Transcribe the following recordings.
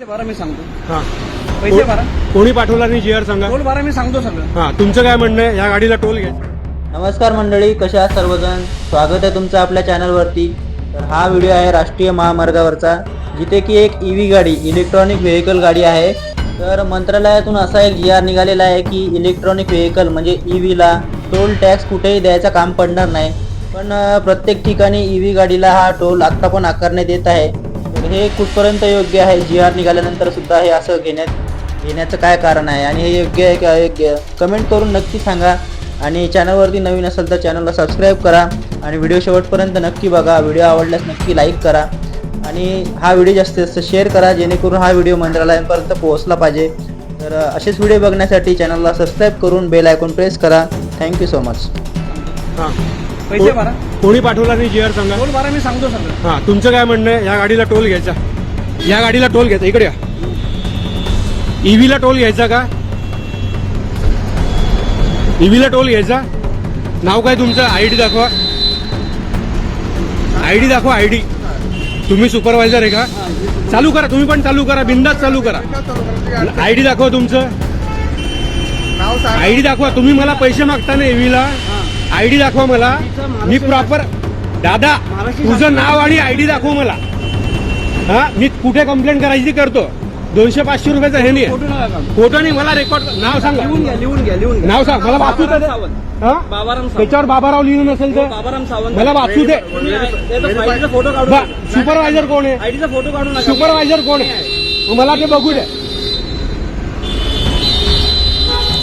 पैसे भरा मी सांगतो. हा. पैसे भरा. कोणी पाठवला नाही जी आर सांगा? टोल भरा मी सांगतो सगळं. हा तुमचं काय म्हणणं आहे? या गाडीला टोल घ्या. नमस्कार मंडळी कशा आहात सर्वजण? स्वागत आहे तुमचं आपल्या चॅनलवरती. तर हा व्हिडिओ आहे राष्ट्रीय महामार्गावरचा जिथे की एक ई व्ही गाडी इलेक्ट्रॉनिक व्हेकल गाडी आहे. तर मंत्रालयातून असा एक जी आर निघालेला आहे की इलेक्ट्रॉनिक व्हेकल म्हणजे ई व्हीला टोल टॅक्स कुठेही द्यायचं काम पडणार नाही. पण प्रत्येक ठिकाणी ई व्ही गाडीला हा टोल आत्ता पण आकारण्यात येत आहे. तर हे कुठपर्यंत योग्य आहे? जी आर निघाल्यानंतर सुद्धा हे असं घेण्यात घेण्याचं काय कारण आहे? आणि हे योग्य आहे का योग्य? कमेंट करून नक्की सांगा. आणि चॅनलवरती नवीन असेल तर चॅनलला सबस्क्राईब करा. आणि व्हिडिओ शेवटपर्यंत नक्की बघा. व्हिडिओ आवडल्यास नक्की लाईक करा. आणि हा व्हिडिओ जास्तीत जास्त शेअर करा. जेणेकरून हा व्हिडिओ मंत्रालयापर्यंत पोहोचला पाहिजे. तर असेच व्हिडिओ बघण्यासाठी चॅनलला सबस्क्राईब करून बेल आयकॉन प्रेस करा. थँक्यू सो मच हां. पैसे भरा. कोणी पाठवला नाही जी आर सांगा. टोल भरा मी सांगतो सगळं. हा तुमचं काय म्हणणं आहे? या गाडीला टोल घ्यायचा. या गाडीला टोल घ्यायचा. इकडे या. ईव्हीला टोल घ्यायचा का? ईव्हीला टोल घ्यायचा? नाव काय तुमचं? आय डी दाखवा. आय डी दाखवा आय डी तुम्ही सुपरवायझर आहे का? चालू करा तुम्ही पण चालू करा बिंदाच चालू करा. आय डी दाखवा तुमचं. आय डी दाखवा. तुम्ही मला पैसे मागता ना एव्हीला आय डी दाखवा मला. मी प्रॉपर दादा तुझं नाव आणि आय डी दाखव मला. हा मी कुठे कंप्लेंट करायची ती करतो. दोनशे पाचशे रुपयाचं हे नाही. फोटो नका काढू. फोटो नाही मला रेकॉर्ड नाव सांगा. लिहून घ्या लिहून घ्या लिहून नाव सांग. मला वाचू दे बाबाराम हा? त्याच्यावर बाबाराव लिहिलं नसेल तर बाबाराम सावंत. मला वाचू दे. फोटो काढू सुपरवायझर कोण आहे? आयडीचा फोटो काढू नका सुपरवायझर कोण आहे? मला ते बघू दे.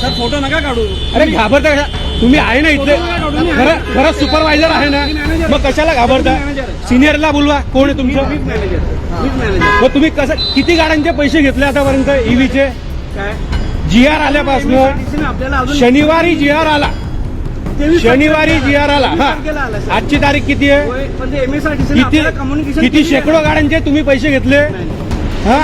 सर फोटो नका काढू. अरे घाबरता तुम्ही आहे ना इथले. खरं खरं सुपरवायझर आहे ना. मग कशाला घाबरता? सिनियरला बोलवा. कोण आहे तुमचं? मग तुम्ही कसं किती गाड्यांचे पैसे घेतले आतापर्यंत ईव्हीचे जी आर आल्यापासून शनिवारी जी आर आला. शनिवारी जी आर आला. हा. आजची तारीख किती आहे? किती शेकडो गाड्यांचे तुम्ही पैसे घेतले? हा?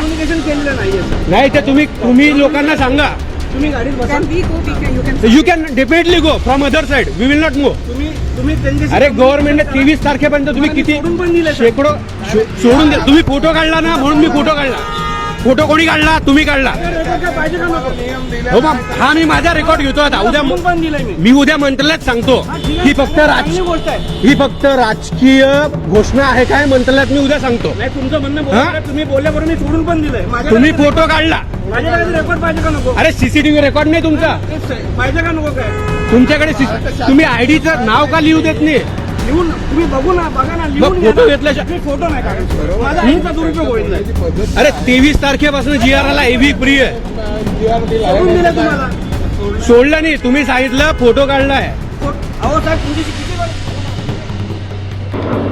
नाही ते तुम्ही तुम्ही लोकांना सांगा. तुम्ही गाडीत बसा. Can we go? We can, you can. You can definitely go from other side we will not move तुम्ही तुम्ही त्यांच्याशी अरे गव्हर्नमेंटने तेवीस तारखेपर्यंत तुम्ही तुम्हाला किती सोडून पण दिले, सर. शेकडो शो- सोडून द्या तुम्ही फोटो काढला ना म्हणून मी फोटो काढला. फोटो कोणी काढला? तुम्ही काढला. रेकॉर्ड काय पाहिजे का नको हो मग हा मी माझा रेकॉर्ड घेतो आता. उद्या सोडून पण दिलंय मी. मी उद्या मंत्रालयात सांगतो. हा, ठीक आहे. ही फक्त राज चांगली गोष्ट आहे. ही फक्त राजकीय घोषणा आहे काय? मंत्रालयात मी उद्या सांगतो. नाही तुमचं म्हणणं? बरोबर आहे. तुम्ही बोलल्याबरोबर मी सोडून पण दिलंय. तुम्ही फोटो काढला. रेकॉर्ड पाहिजे का नको? अरे सीसीटीव्ही रेकॉर्ड नाही तुमचा. पाहिजे का नको काय? तुमच्याकडे CC तुम्ही आयडीचं नाव का लिहू देत नाही? लिहून तुम्ही बघू ना बघा ना लिहून मग घ्या फोटो ना. घेतल्याशिवाय- मी फोटो नाही माझा आईचा दुरुपयोग होईल नाही. अरे तेवीस तारखेपासून जी आर आला एव्ही फ्री आहे. सोडून दिलं तुम्हाला. सोडलं नाही तुम्ही सांगितलं फोटो काढलाय. अहो साहेब तुमच्याशी किती वेळ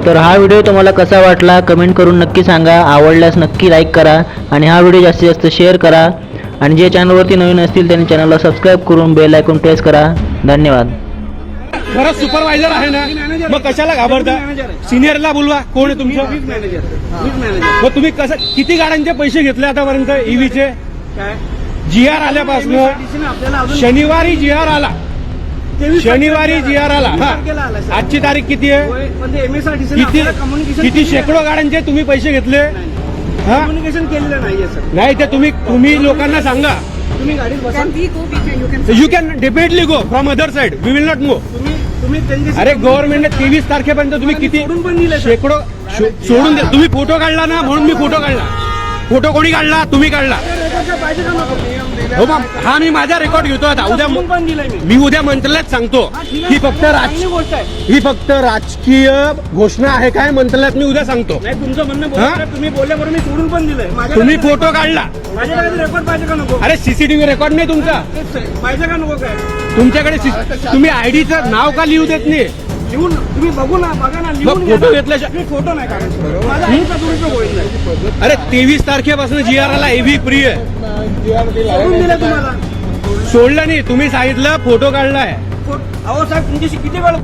तर हा व्हिडिओ तुम्हाला कसा वाटला कमेंट करून नक्की सांगा. आवडल्यास नक्की लाईक करा आणि हा व्हिडिओ जास्तीत जास्त शेअर करा. आणि जे चॅनलवरती नवीन असतील त्यांनी चॅनलला सबस्क्राईब करून बेल आयकॉन प्रेस करा. धन्यवाद. खरं सुपरवायझर आहे ना. मग कशाला घाबरता? सिनियरला बोलवा. कोण आहे तुमचं? मग तुम्ही कसं किती गाड्यांचे पैसे घेतले आतापर्यंत? ईव्हीचे काय? जी आर आल्यापासून शनिवारी जी आर आला. शनिवारी जी आर आला हा. आजची तारीख किती आहे? पण ते एमएसआरटीसी किती कम्युनिकेशन किती शेकडो गाड्यांचे तुम्ही पैसे घेतले? हा? कम्युनिकेशन केलेलं नाहीये सर नाही ते तुम्ही तुम्ही लोकांना सांगा. तुम्ही गाडीत बसा. Can we go? We can, you can. You can definitely go from other side we will not move तुम्ही तुम्ही त्यांच्याशी अरे गव्हर्नमेंटने तेवीस तारखेपर्यंत तुम्ही किती सोडून पण दिलंय, सर. शेकडो शो- सोडून द्या तुम्ही फोटो काढला ना म्हणून मी फोटो काढला. फोटो कोणी काढला? तुम्ही काढला. पाहिजे का नको हो मग हा मी माझा रेकॉर्ड घेतो आता. उद्या सोडून पण दिलंय मी. मी उद्या मंत्रालयात सांगतो. हा, ठीक आहे. ही फक्त राज चांगली गोष्ट आहे. ही फक्त राजकीय घोषणा आहे काय? मंत्रालयात मी उद्या सांगतो. नाही तुमचं म्हणणं बरोबर? आहे. तुम्ही बोलल्याबरोबर मी सोडून पण दिलंय. माझ्याकडे- तुम्ही फोटो काढला. माझ्याकडे रेकॉर्ड पाहिजे का नको? अरे सीसीटीव्ही रेकॉर्ड नाही तुमचा. तेच आहे. पाहिजे का नको काय? तुमच्याकडे CC तुम्ही आयडीचं नाव का लिहू देत नाही? लिहून तुम्ही बघू ना बघा ना लिहून घ्या फोटो ना. घेतल्याशिवाय मी फोटो नाही काढायचा माझा आईचा दुरुपयोग होईल नाही. अरे तेवीस तारखेपासून जी आर आला एव्ही फ्री आहे. सोडून दिलं तुम्हाला. सोडलं नाही तुम्ही सांगितलं फोटो काढलाय. फोट- अहो साहेब तुमच्याशी किती वेळ